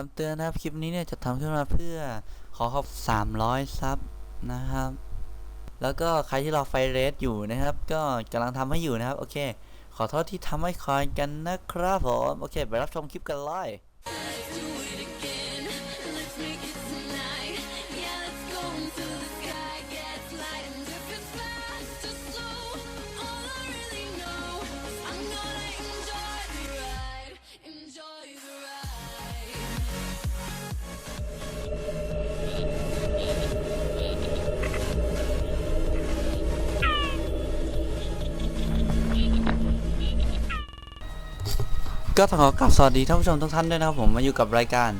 คำเตือนนะครับ คลิปนี้เนี่ยจะทำขึ้นมาเพื่อขอขอบ 300 ซับนะครับ แล้วก็ใครที่รอไฟเรสอยู่นะครับ ก็กำลังทำให้อยู่นะครับ โอเค ขอโทษที่ทำให้คอยกันนะครับผม โอเค ไปรับชมคลิปกันเลย ก็ต้องขอกลับสวัสดีท่านผู้ชมทุกท่านด้วยนะครับผมมาอยู่กับรายการ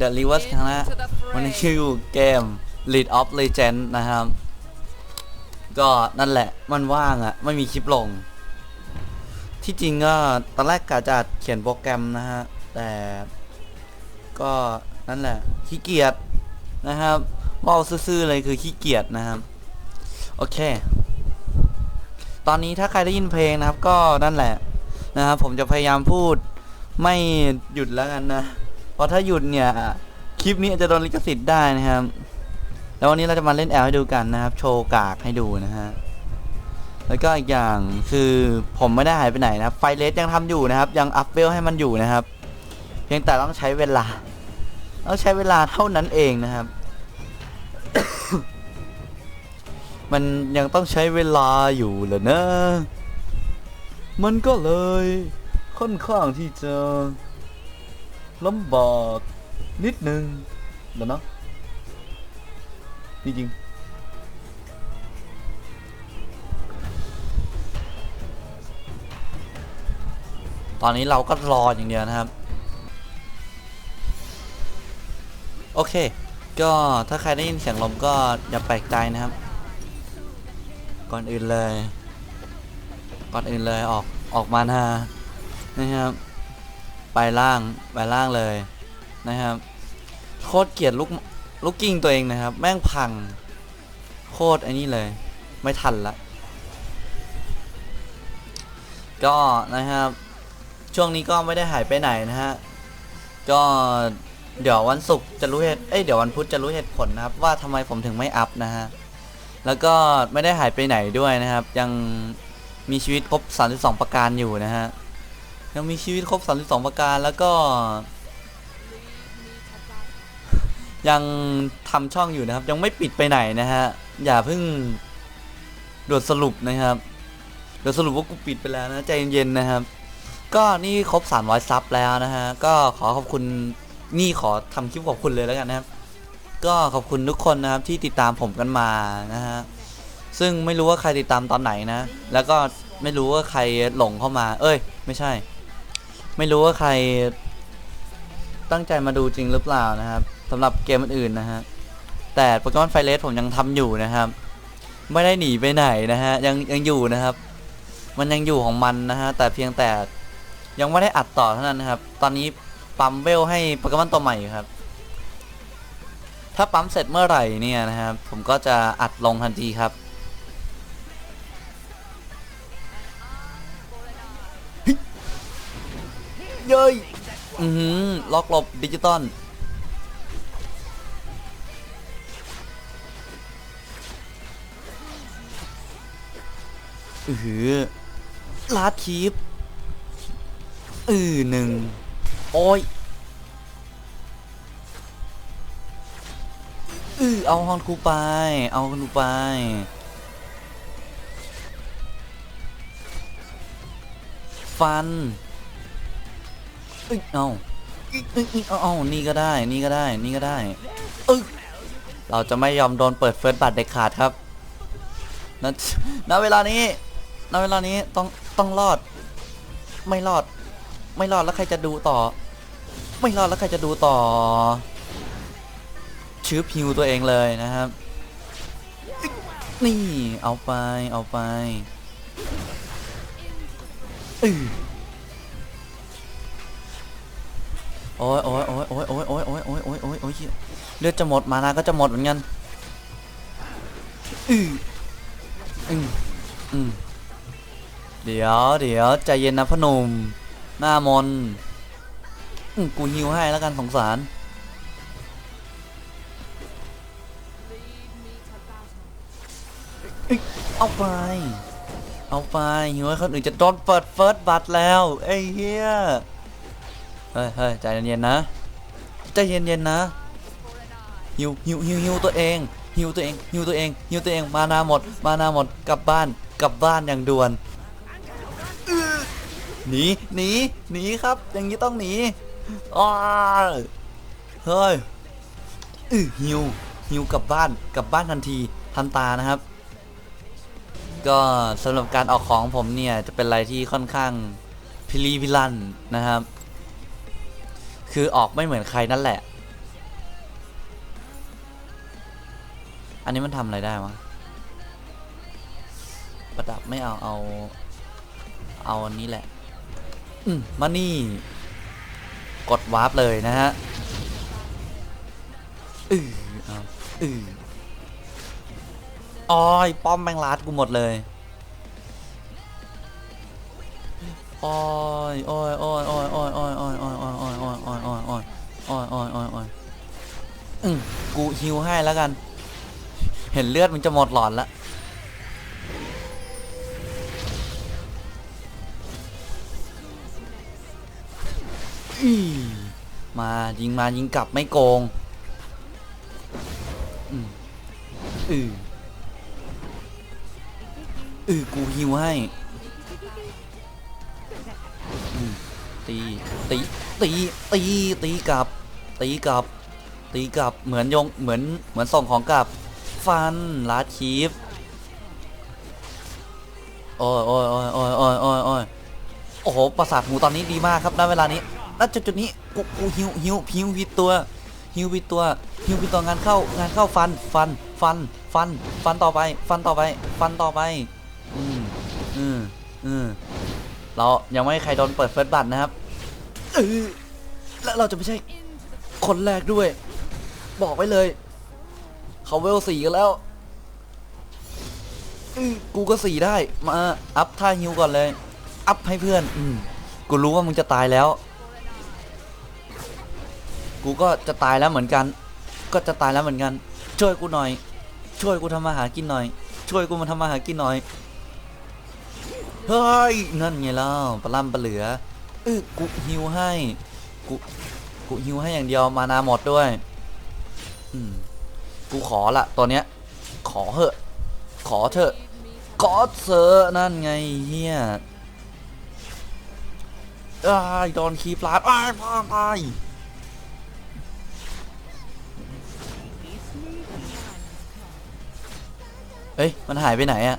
The r e v e r s e ครั้งหน้าวันนี้คืออยู่เกม Lead of Legend นะครับ ก็นั่นแหละมันว่างอะ่ะไม่มีคลิปลง ที่จริงก็ตอนแรกกะจะเขียนโปรแกรมนะฮะ แต่ก็นั่นแหละขี้เกียจนะครับบอกซื่อๆเลยคือขี้เกียจนะครับ โอเค ตอนนี้ถ้าใครได้ยินเพลงนะครับ ก็นั่นแหละนะครับผมจะพยายามพูด ไม่หยุดแล้วกันนะ เพราะถ้าหยุดเนี่ย คลิปนี้อาจจะโดนลิขสิทธิ์ได้นะครับ แล้ววันนี้เราจะมาเล่นแอลให้ดูกันนะครับ โชว์กากให้ดูนะฮะ แล้วก็อีกอย่างคือผมไม่ได้หายไปไหนนะครับ ไฟเลสยังทำอยู่นะครับ ยังอัพเวลให้มันอยู่นะครับ เพียงแต่ต้องใช้เวลา ต้องใช้เวลาเท่านั้นเองนะครับ มันยังต้องใช้เวลาอยู่เหรอนะมันก็เลย ค่อนข้างที่จะลำบากนิดนึงนะเนาะจริงๆตอนนี้เราก็รออย่างเดียวนะครับ โอเค ก็ถ้าใครได้ยินเสียงลมก็อย่าแปลกใจนะครับ ก่อนอื่นเลย ก่อนอื่นเลยออกออกมานะ นะครับ ไปล่าง ไปล่างเลยนะครับ โคตรเกลียดลูกลูกกิ้งตัวเองนะครับ แม่งพัง โคตรไอ้นี่เลย ไม่ทันละ ก็นะครับ ช่วงนี้ก็ไม่ได้หายไปไหนนะฮะ ก็เดี๋ยววันศุกร์จะรู้เหตุ เอ้ย เดี๋ยววันพุธจะรู้เหตุผลนะครับ ว่าทำไมผมถึงไม่อัพนะฮะ แล้วก็ไม่ได้หายไปไหนด้วยนะครับ ยังมีชีวิตครบ 32 ประการอยู่นะฮะ ยังมีชีวิตครบ 32 ประการแล้วก็ยังทำช่องอยู่นะครับ ยังไม่ปิดไปไหนนะฮะ อย่าเพิ่งด่วนสรุปนะครับด่วนสรุปว่ากูปิดไปแล้วนะใจเย็นๆนะครับ ก็นี่ครบ 300 ซับแล้วนะฮะ ก็ขอขอบคุณนี่ขอทำคลิปขอบคุณเลยแล้วกันนะครับ ก็ขอบคุณทุกคนนะครับที่ติดตามผมกันมานะฮะ ซึ่งไม่รู้ว่าใครติดตามตอนไหนนะ แล้วก็ไม่รู้ว่าใครหลงเข้ามา เอ้ย ไม่ใช่ ไม่รู้ว่าใคร ตั้งใจมาดูจริงหรือเปล่านะครับสำหรับเกมอื่นๆนะฮะแต่โปเกมอนไฟเลสผมยังทำอยู่นะครับ ไม่ได้หนีไปไหนนะฮะยังยังอยู่นะครับ มันยังอยู่ของมันนะฮะแต่เพียงแต่ยังไม่ได้อัดต่อเท่านั้นนะครับ ตอนนี้ปั๊มเวลให้โปเกมอนตัวใหม่ครับ ถ้าปั๊มเสร็จเมื่อไหร่เนี่ยนะครับ ผมก็จะอัดลงทันทีครับ เย้ยอือหือล็อกหลบดิจิตอลอือหือลาดคีปอือหนึ่งโอ้ยอือเอาฮอนคูไป เอาฮอนคูไปฟัน อึกเอาอึกอึกอึกเอานี่ก็ได้นี่ก็ได้นี่ก็ได้อึกเราจะไม่ยอมโดนเปิดเฟิร์สบัตรเด็ดขาดครับณณเวลานี้ณเวลานี้ต้องต้องรอด ไม่รอด ไม่รอดแล้วใครจะดูต่อ ไม่รอดแล้วใครจะดูต่อ ชื้อพิวตัวเองเลยนะครับ นี่เอาไปเอาไปอือ โอ้ยโอ้ยโอ้ยโอ้ยโอ้ยโอ้ยโอ้ยโอ้ยโอ้ยโอ้ยโอ้ยเลือดจะหมดมานาก็จะหมดเหมือนกันอืออืออือเดี๋ยวเดี๋ยวใจเย็นนะพนม หน้ามนอืกูฮิวให้แล้วกันสงสาร เอาไป เอาไปฮิวให้คนอื่นจะโดนเปิดเฟิร์สบัตแล้วไอ้เหี้ย เฮ้ยเฮ้ยใจเย็นๆนะ ใจเย็นๆนะหิวหิวหิวหิวตัวเองหิวตัวเองหิวตัวเองหิวตัวเองมานาหมด มานาหมดกลับบ้านกลับบ้านอย่างด่วนหนีหนีหนีครับ อย่างนี้ต้องหนีอ้าเฮ้ยอือหิวหิวกลับบ้านกลับบ้านทันทีทันตานะครับ ก็สำหรับการออกของผมเนี่ยจะเป็นอะไรที่ค่อนข้างพิลีพิลันนะครับ คือออกไม่เหมือนใครนั่นแหละ อันนี้มันทำอะไรได้วะประดับไม่เอาเอาเอาอันนี้แหละ อืมมานี่ กดวาร์ปเลยนะฮะอือเอาอืออ้อย ป้อมแมงลาดกูหมดเลย อ้อยอ้อยอ้อยอ้อยอ้อยอ้อยอ้อยอ้อยอ้อยอ้อยอ้อยอ้อยอ้อยอ้อยอ้อยอ้อยอ้อยอ้อยอืมกูฮิวให้แล้วกัน เห็นเลือดมันจะหมดหลอดล้วอีมายิงมายิงกลับไม่โกง อืมอืออือกูฮิวให้ ตีตีตีตีกลับ ตีกลับ ตีกลับเหมือนยงเหมือนเหมือนส่งของกลับ ฟันลาดคีฟโอ้ยโอ้ยโอ้ยโอ้ยโอ้ยโอ้ยโอ้ยโอ้โหประสาทหูตอนนี้ดีมากครับณเวลานี้ณจุดจุดนี้กูกูหิวหิวหิวผิดตัวหิวผิดตัวหิวผิดตัวงานเข้างานเข้าฟันฟันฟันฟันฟันต่อไปฟันต่อไปฟันต่อไปอืมอืมอืมเรายังไม่ใครโดนเปิดเฟิร์สบัตนะครับ เออและเราจะไม่ใช่คนแรกด้วย บอกไว้เลย เขาเวลสี่กันแล้วกูก็สี่ได้ มาอัพท่าฮิวก่อนเลย อัพให้เพื่อนอืกูรู้ว่ามึงจะตายแล้ว กูก็จะตายแล้วเหมือนกัน ก็จะตายแล้วเหมือนกัน ช่วยกูหน่อย ช่วยกูทำมาหากินหน่อย ช่วยกูมาทำมาหากินหน่อย เฮ้ยนั่นไงเล่าปลาล่ำปลาเหลือ ออกูฮิวให้กูกูฮิวให้อย่างเดียวมานาหมดด้วยอืมกูขอละตัวเนี้ย ขอเหอะ ขอเถอะ ขอเถอะนั่นไงเฮียอ้โดนคีปลาดอ้ายพาไปเฮ้ย มันหายไปไหนอะ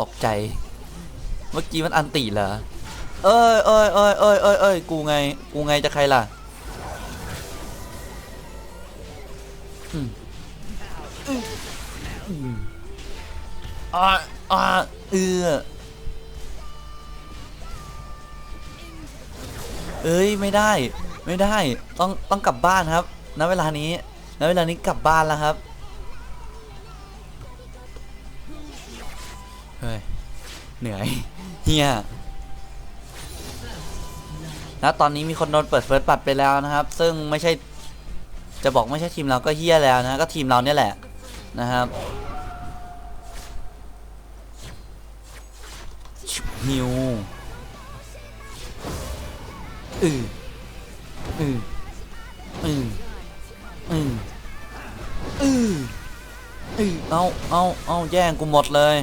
ตกใจ เมื่อกี้มันอันติเหรอ เอ้ยเอ้ยเอ้ยเอ้ยเอ้ยเอ้ยกูไง กูไงจะใครล่ะอืมอ่าอ่าเออเอ้ยไม่ได้ไม่ได้ต้องต้องกลับบ้านครับณเวลานี้ณเวลานี้กลับบ้านแล้วครับเฮ้ยเหนื่อยเฮีย แล้วตอนนี้มีคนโดนเปิดเฟิร์สบัตรไปแล้วนะครับ ซึ่งไม่ใช่จะบอกไม่ใช่ทีมเราก็เฮี้ยแล้วนะก็ทีมเราเนี่ยแหละนะครับฮิวอืออืออืออืออืออือเอาเอาเอาแย่งกูหมดเลย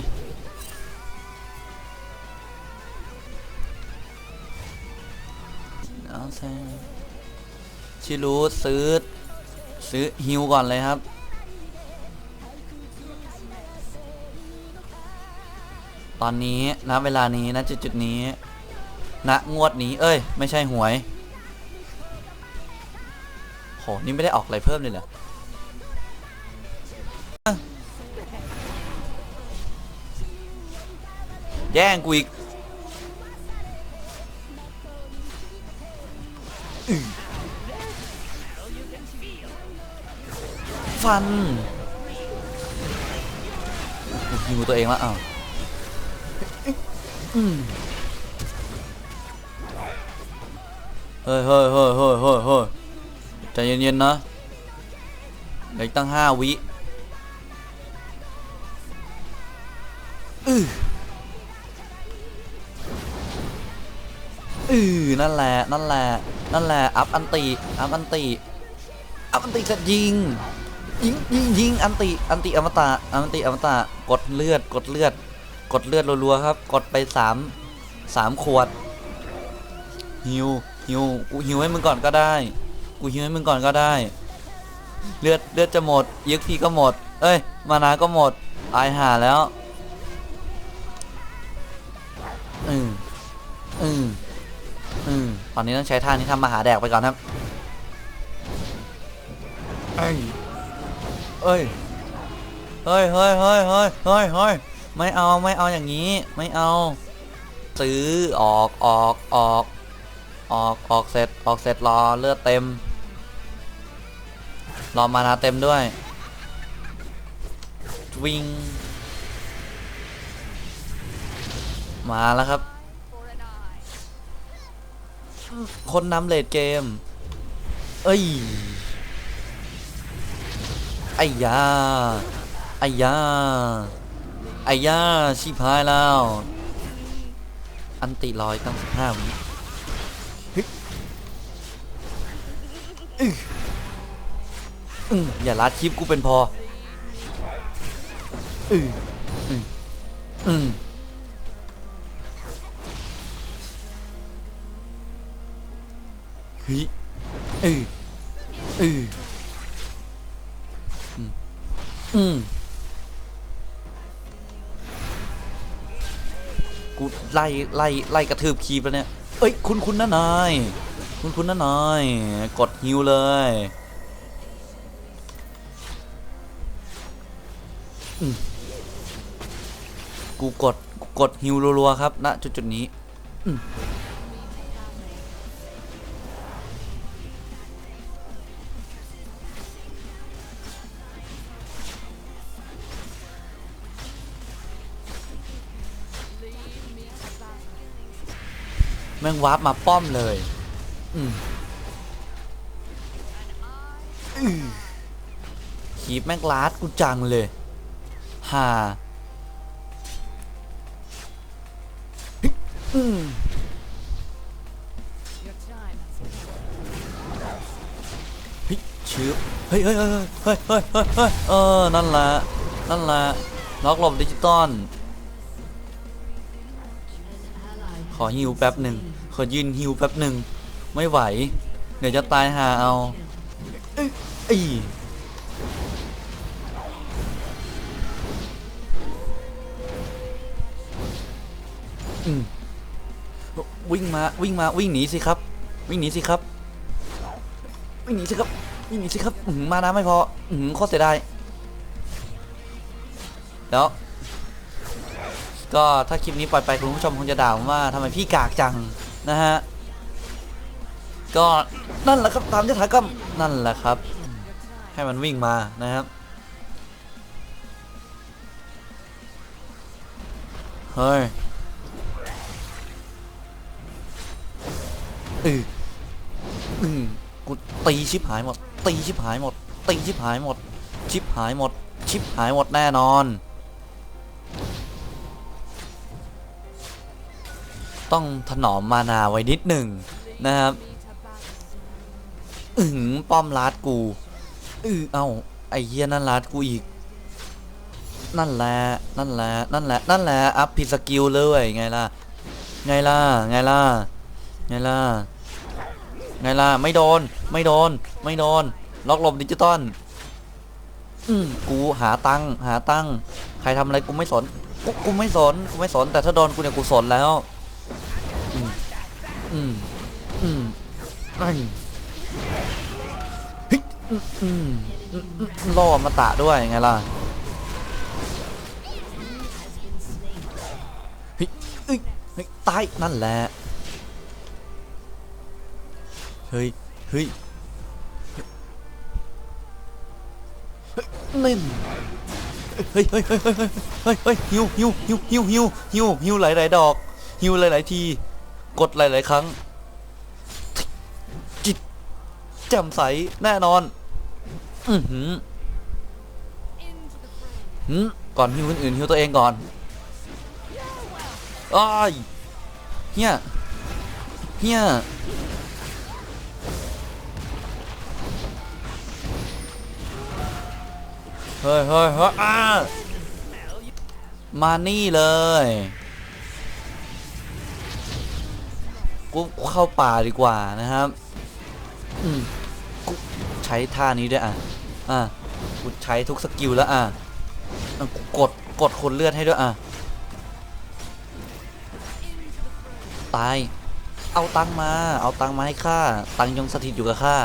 เอาแซงชิรูซื้อ ซื้อฮิวก่อนเลยครับ ตอนนี้ณเวลานี้ณจุดจุดนี้ณงวดนี้ เอ้ย ไม่ใช่หวยโหนี่ไม่ได้ออกอะไรเพิ่มเลยเหรออ่แย่งกูอีก ฟันกูยิงตัวเองล้วอ้าวเฮ้ยเฮ้ยเฮ้ยเฮ้ยเฮ้ยเฮ้ยใจเย็นๆนะเหลืออีกตั้งห้าวิอืออือนั่นแหละ นั่นแหละ นั่นแหละ อัพอันติ อัพอันติ อัพอันติจะยิง ยิง ยิง ยิง อันติ อันติอมตะ อันติอมตะ กดเลือด กดเลือด กดเลือดรัวๆครับ กดไปสามสามขวด ฮิว ฮิว กูฮิวให้มึงก่อนก็ได้ กูฮิวให้มึงก่อนก็ได้ เลือด เลือดจะหมดยึกพีก็หมด เอ้ย มานาก็หมดตายหาแล้ว อืมอืมอืม ตอนนี้ต้องใช้ท่านี้ทำมาหาแดกไปก่อนครับ เอ้ย เอ้ย เฮ้ยเฮ้ยเฮ้ยเฮ้ยเฮ้ยเฮ้ยไม่เอาไม่เอาอย่างนี้ ไม่เอา ซื้อออกออกออกออกออกเสร็จออกเสร็จรอเลือดเต็ม รอมานาเต็มด้วย วิ่ง มาแล้วครับ คนนำเลดเกม เอ้ยไอ้ยาไอ้ยาไอ้ยาชิพายแล้ว อันติลอยตั้งสิบห้าวิเฮ้ยอื้ออื้ออย่าลัดคลิปกูเป็นพออืออืออือ เฮ้ยอืออืออืมอืมกูไล่ไล่ไล่กระทืบคีบแล้วเนี่ย เอ้ย คุณคุณนะนาย คุณคุณนะนาย กดฮิวเลย กูกด กดฮิวรัวๆครับณจุดจุด ๆ นี้ อืม ม่งวาร์ปมาป้อมเลย อืมขีบแม่งลาดกูจังเลยฮ่าอืมเฮ้ยชืบเฮ้ยเฮ้ยเฮ้ยเฮ้ยเฮ้ยเฮ้ยเฮ้ยเออนั่นละนั่นละล็อกหลบดิจิตอล ขอฮิวแป๊บหนึ่งขอยืนฮิวแป๊บหนึ่งไม่ไหว เดี๋ยวจะตายหาเอาเอ้ยอ้ยอืมวิ่งมาวิ่งมาวิ่งหนีสิครับ วิ่งหนีสิครับ วิ่งหนีสิครับวิ่งหนีสิครับหือมานะไม่พออืมข้อเสียดายแล้ว ก็ถ้าคลิปนี้ปล่อยไปคุณผู้ชมคงจะด่าผมว่าทำไมพี่กากจังนะฮะ ก็นั่นแหละครับตามยถากรรมนั่นแหละครับ ให้มันวิ่งมานะครับ เฮ้ยอืออือกูตีชิบหายหมด ตีชิบหายหมด ตีชิบหายหมด ชิบหายหมด ชิบหายหมดแน่นอน ต้องถนอมมานาไว้นิดหนึ่งนะครับอือป้อมลาดกูอือเอ้าไอ้เหี้ยนั่นลาดกูอีก นั่นแหละนั่นแหละนั่นแหละนั่นแหละอัพผิดสกิลเลยไงล่ะไงล่ะไงล่ะไงล่ะไงล่ะไม่โดนไม่โดนไม่โดนล็อกหลบดิจิตอลอืมกูหาตังหาตังใครทำอะไรกูไม่สนกูกูไม่สนกูไม่สนแต่ถ้าโดนกูเนี่ยกูสนแล้ว อืมอืมไอ้ฮ้ยอืมอืมอืมอืมล่อมาตะด้วยไงล่ะฮ้ยเอ้ยเฮ้ยตายนั่นแหละ เฮ้ย เฮ้ยเล่นเฮ้ยเฮ้ยเฮ้ยเฮ้ยเฮ้ยเฮ้ยเฮ้ยฮิวฮิวฮิวฮิวฮิวฮิวฮิวหลายหลายดอกฮิวหลายหลายที กดหลาย ๆ ครั้ง จิตแจ่มใสแน่นอน อือหือหืมก่อนฮิวคนอื่นฮิวตัวเองก่อนอ้ายเฮียเฮียเฮ้ยเฮ้ยเฮ้ยอ้ามานี่เลย กูเข้าป่าดีกว่านะครับอืมกูใช้ท่านี้ด้วยอะอะกูใช้ทุกสกิลแล้วอะกูกดกดคนเลือดให้ด้วยอะตาย เอาตังมา เอาตังมาให้ข้า ตังยังสถิตอยู่กับข้า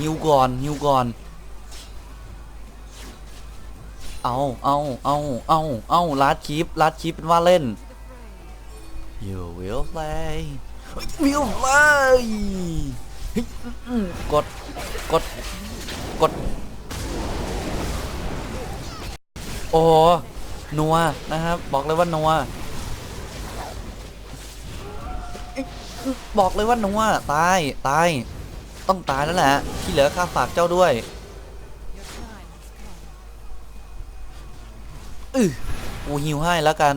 ฮิวก่อนฮิวก่อน เอาเอาเอาเอาเอาลาดคลิปลาดคลิปเป็นว่าเล่น You will play will play กดกดกด โอ้นัวนะครับ บอกเลยว่านัวบอกเลยว่านัวตาย ตาย ต้องตายแล้วแหละที่เหลือข้าฝากเจ้าด้วยอือกูหิวให้แล้วกัน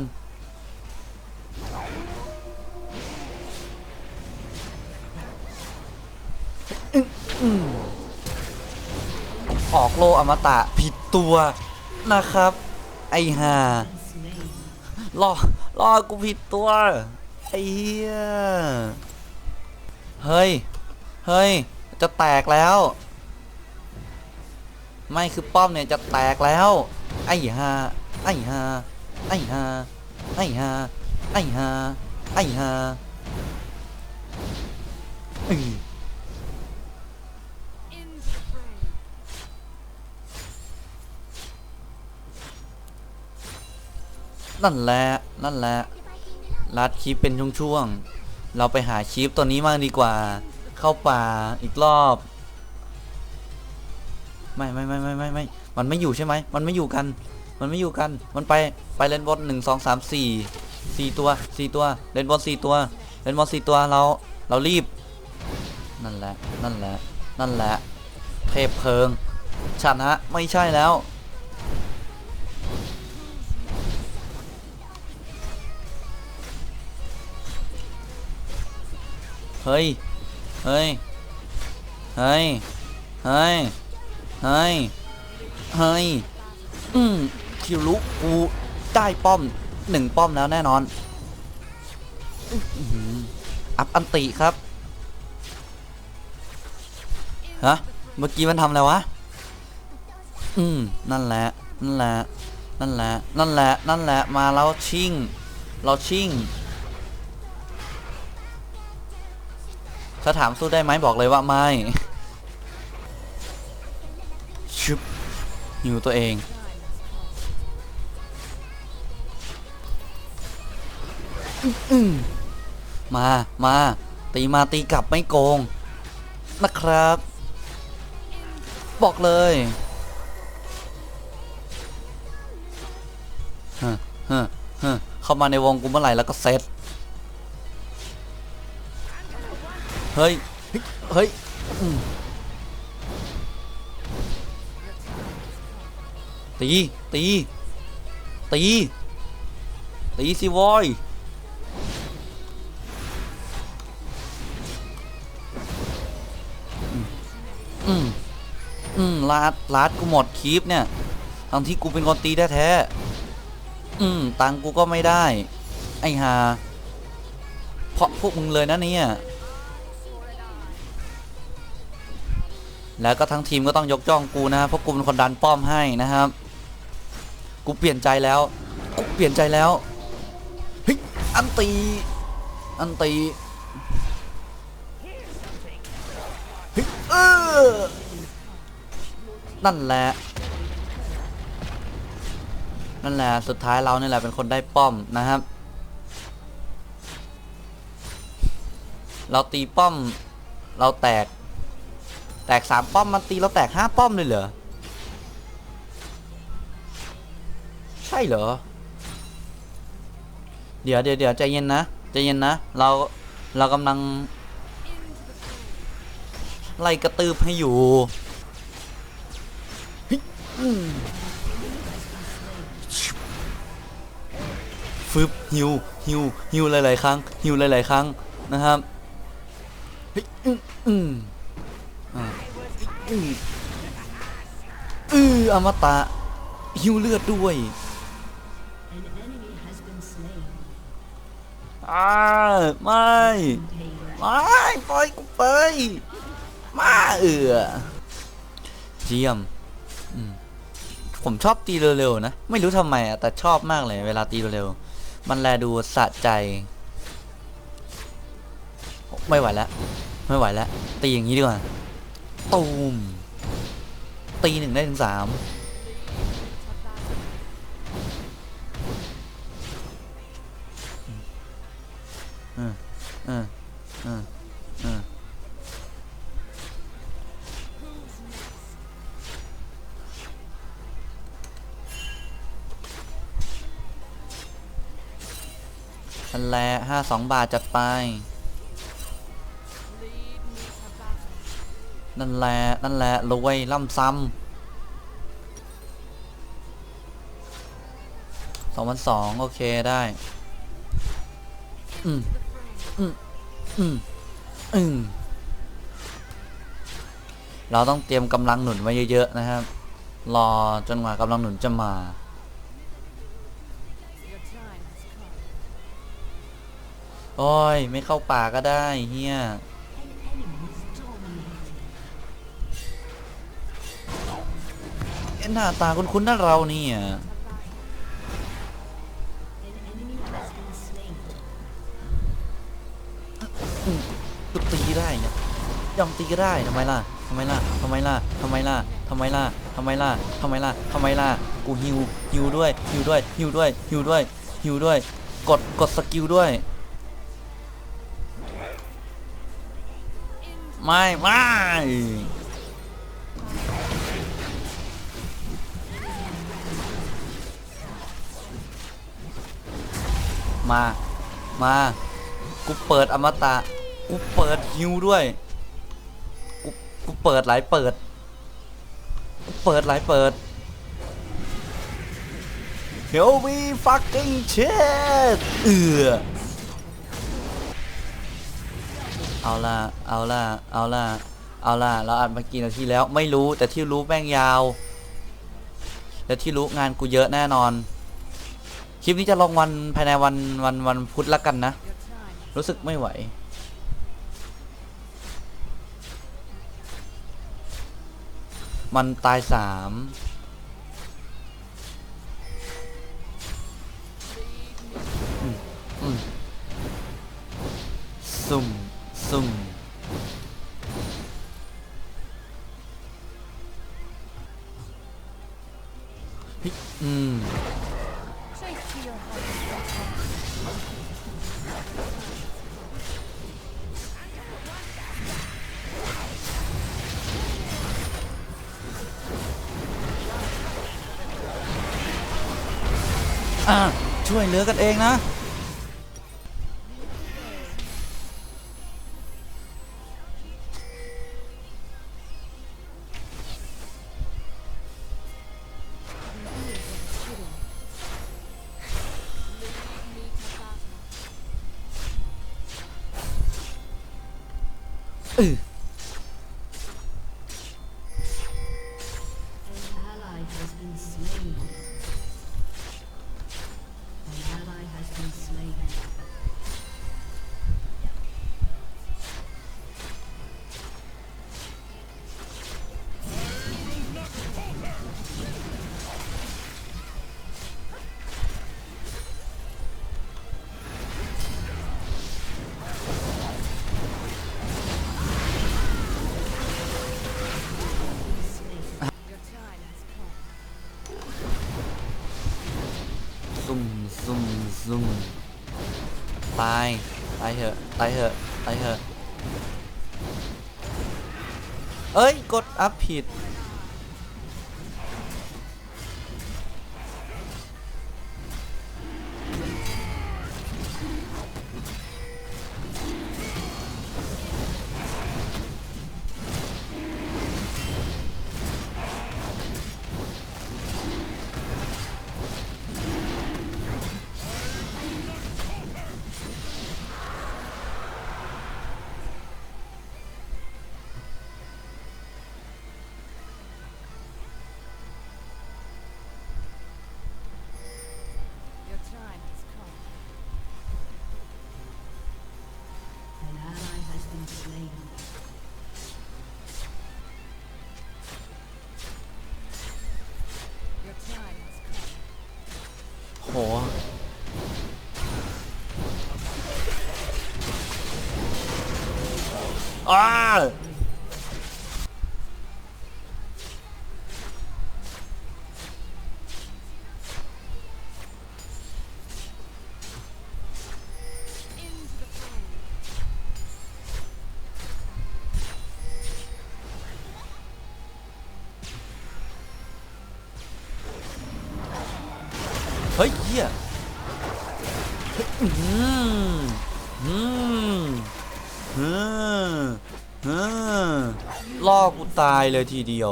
ออกโลอมตะผิดตัวนะครับ ไอห่าล่อล่อกูผิดตัว ไอ้เหี้ย เฮ้ย เฮ้ย จะแตกแล้ว ไม่คือป้อมเนี่ยจะแตกแล้ว ไอ้ฮาไอ้ฮาไอ้ฮาไอ้ฮาไอ้ฮาไอ้ฮาอือนั่นแหละ นั่นแหละรัดคลิปเป็นช่วงๆ เราไปหาคลิปตัวนี้มากดีกว่า เข้าป่าอีกรอบ ไม่ไม่ไม่ไม่ไม่ไม่มันไม่อยู่ใช่ไหมมันไม่อยู่กัน มันไม่อยู่กัน มันไปไปเลนบอลหนึ่งสองสามสี่สี่ตัวสี่ตัวเลนบอลสี่ตัวเลนบอลสี่ตัวเราเรารีบ นั่นแหละนั่นแหละนั่นแหละเทพเพลิงชนะไม่ใช่แล้วเฮ้ย เฮ้ย เฮ้ย เฮ้ย เฮ้ย เฮ้ย อืมคิวลุกูได้ป้อมหนึ่งป้อมแล้วแน่นอนอัพอันติครับ ฮะ เมื่อกี้มันทำอะไรวะ อืม นั่นแหละ นั่นแหละ นั่นแหละ นั่นแหละ นั่นแหละ มาแล้วชิ่ง เราชิ่ง ถ้าถามสู้ได้ไหมบอกเลยว่าไม่ชุบหิวตัวเองมมา มา ตีมาตีกลับไม่โกง นะครับ บอกเลยฮะฮะฮะเข้ามาในวงกูเมื่อไหร่แล้วก็เซ็ต เฮ้ย เฮ้ยตี ตี ตี ตีสิวอยอืม อืม ลาด ลาด กูหมดคีปเนี่ยทั้งที่กูเป็นคนตีแท้ๆอืม ตังกูก็ไม่ได้ ไอ้หา เพราะพวกมึงเลยนะเนี่ย แล้วก็ทั้งทีมก็ต้องยกจ้องกูนะเพราะกูเป็นคนดันป้อมให้นะครับ กูเปลี่ยนใจแล้ว กูเปลี่ยนใจแล้วเฮ้ยอันตี อันตีเฮ้ยเออนั่นแหละ นั่นแหละ สุดท้ายเราเนี่ยแหละเป็นคนได้ป้อมนะครับ เราตีป้อม เราแตก ตกสามป้อม มันตีเราแตกห้าป้อมเลยเหรอ ใช่เหรอ เดี๋ยวเดี๋ยวเดี๋ยวใจเย็นนะ ใจเย็นนะ เรา เรากำลัง ไล่กระตืบให้อยู่เฮ้ยอืมฟึบฮิวฮิวฮิวหลาย ๆ ครั้งฮิวหลาย ๆ ครั้งนะครับเฮ้ยอืมอืมอ่า อือืออมตะฮิวเลือดด้วยอ่าไม่ไม่ปล่อยกูไปมาเอือเจียมอืมผมชอบตีเร็วๆนะ ไม่รู้ทำไมอะแต่ชอบมากเลย เวลาตีเร็วๆมันแลดูสะใจ ไม่ไหวแล้ว ไม่ไหวแล้ว ตีอย่างนี้ดีกว่า ตูม ตีหนึ่งได้ถึงสามอืมอืมอืมอืมอันแหละห้าสองบาทจัดไป นั่นแหละนั่นแหละรวยล่ำซ้ำสองพันสองโอเคได้ อืมอืมอืมอืมเราต้องเตรียมกำลังหนุนไว้เยอะ ๆ นะครับ รอจนกว่ากำลังหนุนจะมา โอ้ย ไม่เข้าป่าก็ได้เฮีย เอ็นหน้าตาคุ้นๆนั่นเราเนี่ย An enemy has been slain. ก็ตีได้เนี่ยยอมตีก็ได้ทำไมล่ะทำไมล่ะทำไมล่ะทำไมล่ะทำไมล่ะทำไมล่ะทำไมล่ะทำไมล่ะกูฮิวฮิวด้วยฮิวด้วยฮิวด้วยฮิวด้วยฮิวด้วย กดกดสกิลด้วย ไม่ไม่ มา มา กูเปิดอมตะ กูเปิดฮิวด้วย กู กูเปิดหลายเปิด กูเปิดหลายเปิด Help me fucking shit เอือเอาล่ะ เอาล่ะ เอาล่ะ เอาล่ะ เราอัดมากี่นาทีแล้วไม่รู้แต่ที่รู้แม่งยาวแต่ที่รู้งานกูเยอะแน่นอน คลิปนี้จะลงวันภายในวันวันวันพุธละกันนะ รู้สึกไม่ไหว มันตายสามอืมอืมซุ่มซุ่มอืม ช่วยเหลือกันเองนะ ตาย ตายเถอะ ตายเถอะ ตายเถอะ เอ้ย กดอัพผิด โหอ้า ฮ้ยเฮียฮ้ยอืมอืมอืมอืมล่อกูตายเลยทีเดียว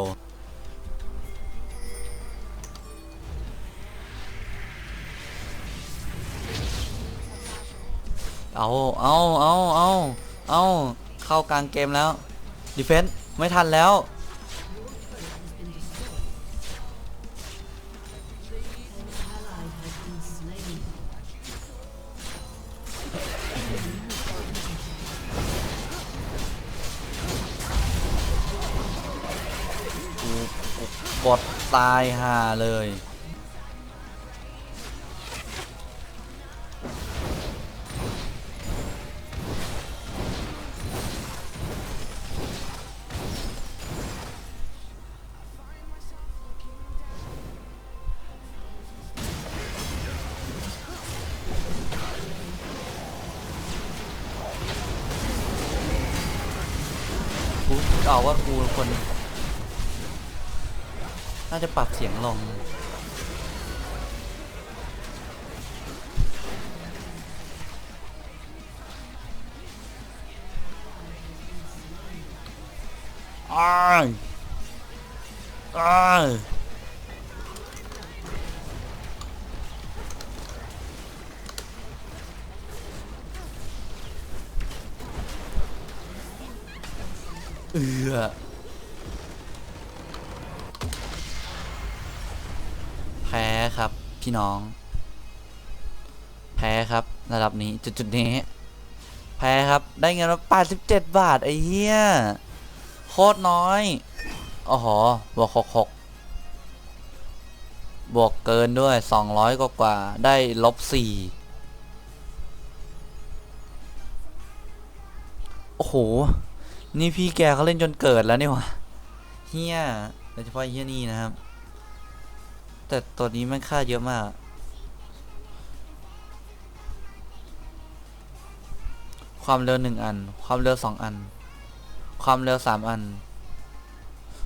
เอา เอา เอา เอา เอา เข้ากลางเกมแล้วดีเฟนส์ไม่ทันแล้ว ตายห่าเลย กูเอาว่ากูเป็นคน น่าจะปรับเสียงลง ครับ พี่น้อง แพ้ครับ ระดับนี้จุดๆนี้ แพ้ครับ ได้เงินมา87บาท ไอ้เหี้ย โคตรน้อยอ๋อหอบวก66บวกเกินด้วย200กว่ากว่า ได้ลบ4โอ้โห นี่พี่แกเขาเล่นจนเกิดแล้วนี่หวะเฮียโดยเฉพาะไอ้เฮียนี่นะครับ แต่ตัวนี้มันค่าเยอะมาก ความเร็วหนึ่งอัน ความเร็วสองอัน ความเร็วสามอัน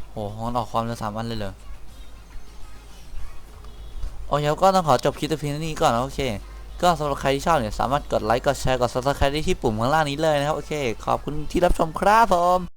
โหฮอนออกความเร็วสามอันเลยเหรอ โอเคก็ต้องขอจบคลิปแต่เพียงเท่านี้ก่อนนะโอเค ก็สำหรับใครที่ชอบเนี่ยสามารถกดไลค์ กดแชร์ กด subscribe ได้ที่ปุ่มข้างล่างนี้เลยนะครับ โอเค ขอบคุณที่รับชมครับผม